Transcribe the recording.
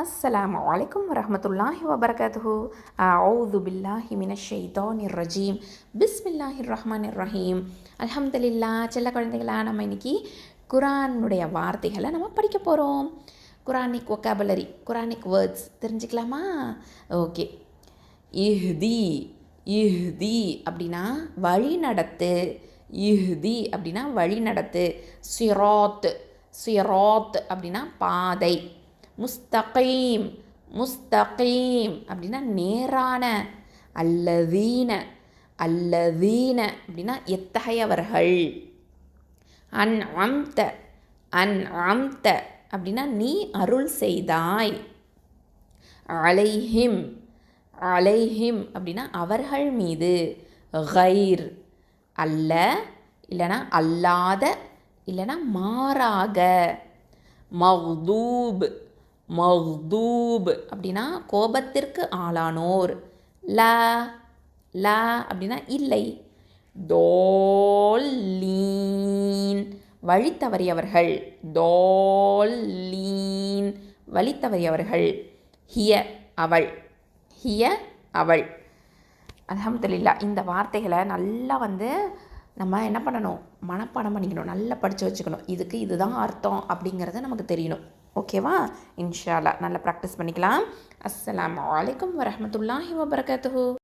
அஸ்லாம் வலைக்கம் வரமத்துல்லாஹி வபர்கத்து அவுது பில்லாஹி மினஷெய்தோன் ரஜீம். பிஸ்மில்லாஹி ரஹ்மான் ரஹீம். அலமதுல்லா செல்ல குழந்தைகளாக நம்ம இன்றைக்கி குரானுடைய வார்த்தைகளை நம்ம படிக்க போகிறோம் குரானிக் ஒக்காபுலரி குரானிக் வேர்ட்ஸ் தெரிஞ்சுக்கலாமா? ஓகே. இஹ்தி இஹ்தி அப்படின்னா வழி நடத்து இஹ்தி அப்படின்னா வழி நடத்து சிராத் சிராத் அப்படின்னா பாதை. முஸ்தகீம் முஸ்தகீம் அப்படின்னா நேரான அல்லதீன அல்லதீன அப்படின்னா எத்தகையவர்கள்? அன் அம்த அன் அம்த அப்படின்னா நீ அருள் செய்தாய். அலைஹிம் அலைஹிம் அப்படின்னா அவர்கள் மீது. ஹைர் அல்ல இல்லைனா அல்லாத இல்லைனா மாறாக. மஹ்தூப் மஹ்தூப் அப்படின்னா கோபத்திற்கு ஆளானோர். ல ல அப்படின்னா இல்லை. தோல்லீன். வழி தவறியவர்கள் தோல்லீன். வழி தவறியவர்கள் ஹிய அவள். ஹிய அவள். அலமதுல்லா இந்த வார்த்தைகளை நல்லா வந்து நம்ம என்ன பண்ணணும்? மனப்பாடம் பண்ணிக்கணும். நல்லா படித்து வச்சுக்கணும். இதுக்கு இதுதான் அர்த்தம் அப்படிங்கிறத நமக்கு தெரியணும். ஓகேவா? இன்ஷால்லா நல்லா ப்ராக்டிஸ் பண்ணிக்கலாம். அஸ்லாம் வலைக்கம் வரமத்துல்லாஹி வபர்கத்து